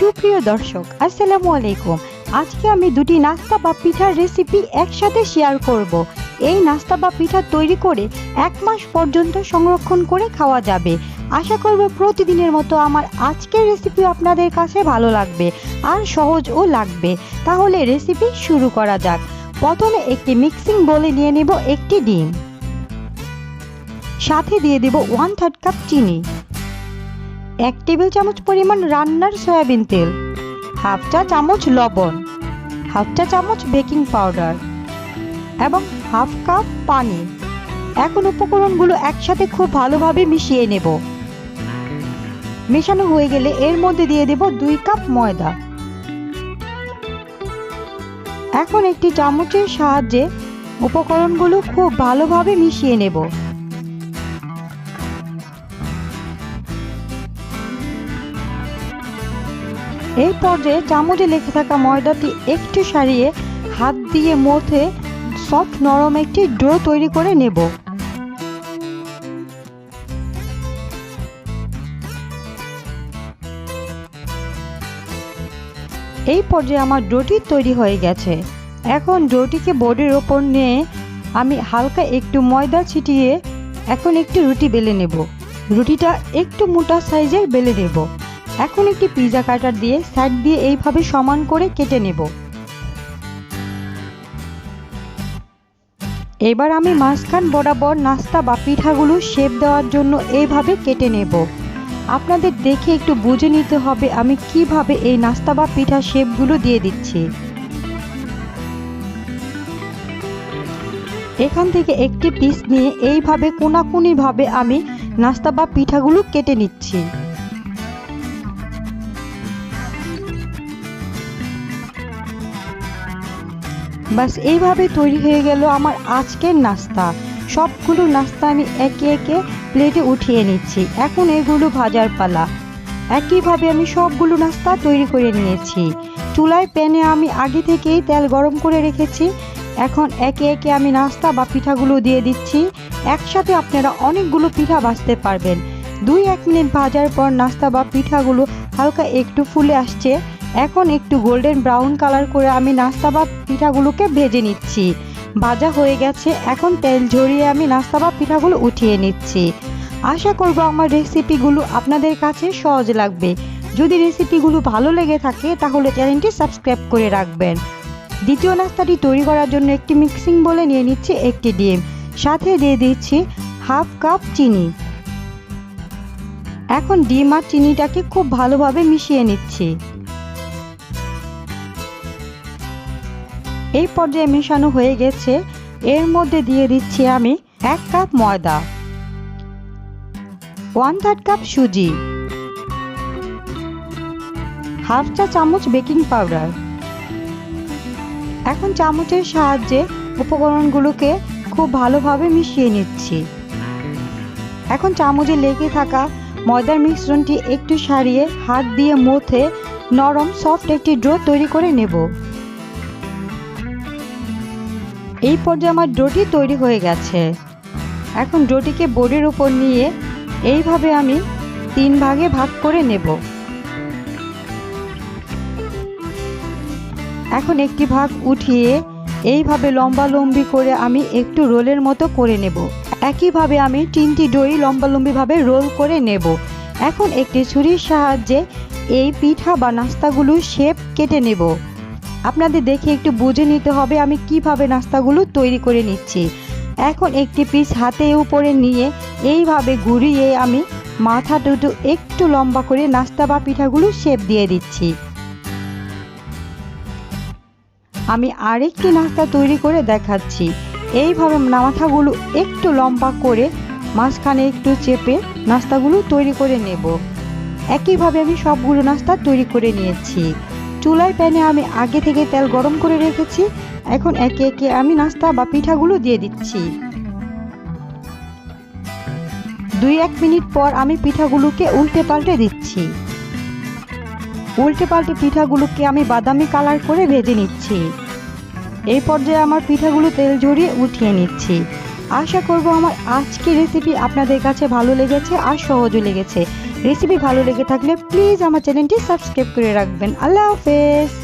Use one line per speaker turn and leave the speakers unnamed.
সুপ্রিয় দর্শক, আসসালামু আলাইকুম। আজকে আমি দুটি নাস্তা বা পিঠার রেসিপি একসাথে শেয়ার করব। এই নাস্তা বা পিঠা তৈরি করে এক মাস পর্যন্ত সংরক্ষণ করে খাওয়া যাবে। আশা করব প্রতিদিনের মতো আমার আজকের রেসিপি আপনাদের কাছে ভালো লাগবে আর সহজও লাগবে। তাহলে রেসিপি শুরু করা যাক। প্রথমে একটি মিক্সিং বলে নিয়ে নেব একটি ডিম। সাথে দিয়ে দেব ওয়ান থার্ড কাপ চিনি। এক টেবিল চামচ পরিমাণ রান্নার সয়াবিন তেল, হাফ চা চামচ লবণ, হাফ চা চামচ বেকিং পাউডার এবং হাফ কাপ পানি। এখন উপকরণগুলো একসাথে খুব ভালোভাবে মিশিয়ে নেব। মেশানো হয়ে গেলে এর মধ্যে দিয়ে দেব দুই কাপ ময়দা। এখন একটি চামচের সাহায্যে উপকরণগুলো খুব ভালোভাবে মিশিয়ে নেব। এই পর্যায়ে চামচে লেগে থাকা ময়দাটি একটু সারিয়ে হাত দিয়ে মথে সফট নরম একটি ডো তৈরি করে নেব। এই পর্যায়ে আমার ডোটি তৈরি হয়ে গেছে। এখন ডোটিকে বোর্ডের ওপর নিয়ে আমি হালকা একটু ময়দা ছিটিয়ে এখন একটি রুটি বেলে নেব। রুটিটা একটু মোটা সাইজের বেলে নেব। এখন একটি পিজা কাটার দিয়ে সাইড দিয়ে এইভাবে সমান করে কেটে নেব। এবার আমি মাঝখান বরাবর নাস্তা বা পিঠাগুলো শেপ দেওয়ার জন্য এইভাবে কেটে নেব। আপনাদের দেখে একটু বুঝে নিতে হবে আমি কীভাবে এই নাস্তা বা পিঠা শেপগুলো দিয়ে দিচ্ছি। এখান থেকে একটি পিস নিয়ে এইভাবে কোনাকুনিভাবে আমি নাস্তা বা পিঠাগুলো কেটে নিচ্ছি। বাস এইভাবে তৈরি হয়ে গেল আমার আজকের নাস্তা। সবগুলো নাস্তা আমি একে একে প্লেটে উঠিয়ে নিচ্ছি। এখন এগুলো ভাজার পালা। একইভাবে আমি সবগুলো নাস্তা তৈরি করে নিয়েছি। চুলায় প্যানে আমি আগে থেকেই তেল গরম করে রেখেছি। এখন একে একে আমি নাস্তা বা পিঠাগুলো দিয়ে দিচ্ছি। একসাথে আপনারা অনেকগুলো পিঠা ভাজতে পারবেন। দুই এক মিনিট ভাজার পর নাস্তা বা পিঠাগুলো হালকা একটু ফুলে আসছে। এখন একটু গোল্ডেন ব্রাউন কালার করে আমি নাস্তা বা পিঠাগুলোকে ভেজে নিচ্ছি। ভাজা হয়ে গেছে, এখন তেল ঝরিয়ে আমি নাস্তা বা পিঠাগুলো উঠিয়ে নিচ্ছি। আশা করব আমার রেসিপিগুলো আপনাদের কাছে সহজ লাগবে। যদি রেসিপিগুলো ভালো লেগে থাকে, তাহলে চ্যানেলটি সাবস্ক্রাইব করে রাখবেন। দ্বিতীয় নাস্তাটি তৈরি করার জন্য একটি মিক্সিং বলে নিয়ে নিচ্ছি একটি ডিম। সাথে দিয়ে দিচ্ছি হাফ কাপ চিনি। এখন ডিম আর চিনিটাকে খুব ভালোভাবে মিশিয়ে নিচ্ছি। এই পর্যায়ে মেশানো হয়ে গেছে। এর মধ্যে দিয়ে দিচ্ছি আমি এক কাপ ময়দা। ওয়ান থার্ড কাপ সুজি। হাফ চা চামচ বেকিং পাউডার। এখন চামচের সাহায্যে উপকরণগুলোকে খুব ভালোভাবে মিশিয়ে নিচ্ছি। এখন চামচে লেগে থাকা ময়দার মিশ্রণটি একটু সারিয়ে হাত দিয়ে মথে নরম সফট একটি ড্রো তৈরি করে নেব। এই পর্যায়ে আমার ডোটি তৈরি হয়ে গেছে। এখন ডোটিকে বোর্ডের উপর নিয়ে এইভাবে আমি তিন ভাগে ভাগ করে নেব। এখন একটি ভাগ উঠিয়ে এইভাবে লম্বা লম্বি করে আমি একটু রোলের মতো করে নেব। একইভাবে আমি তিনটি দই লম্বা লম্বিভাবে রোল করে নেব। এখন একটি ছুরির সাহায্যে এই পিঠা বা নাস্তাগুলো শেপ কেটে নেব। আপনাদের দেখে একটু বুঝে নিতে হবে আমি কীভাবে নাস্তাগুলো তৈরি করে নিচ্ছি। এখন একটি পিস হাতে উপরে নিয়ে এইভাবে ঘুরিয়ে আমি মাথা দুটো একটু লম্বা করে নাস্তা বা পিঠাগুলো শেপ দিয়ে দিচ্ছি। আমি আরেকটি নাস্তা তৈরি করে দেখাচ্ছি। এইভাবে মাথাগুলো একটু লম্বা করে মাঝখানে একটু চেপে নাস্তাগুলো তৈরি করে নেব। একইভাবে আমি সবগুলো নাস্তা তৈরি করে নিয়েছি। চুলায় প্যানে আমি আগে থেকে তেল গরম করে রেখেছি। এখন একে একে আমি নাস্তা বা পিঠাগুলো দিয়ে দিচ্ছি। দুই এক মিনিট পর আমি পিঠাগুলোকে উল্টে পাল্টে দিচ্ছি। উল্টে পাল্টে পিঠাগুলোকে আমি বাদামি কালার করে ভেজে নিচ্ছি। এই পর্যায়ে আমার পিঠাগুলো তেল ঝরিয়ে উঠিয়ে নিচ্ছি। আশা করব আমার আজকের রেসিপি আপনাদের কাছে ভালো লেগেছে আর সহজও লেগেছে। রেসিপি ভালো লেগে থাকলে প্লিজ আমার চ্যানেলটি সাবস্ক্রাইব করে রাখবেন। আল্লাহ হাফেজ।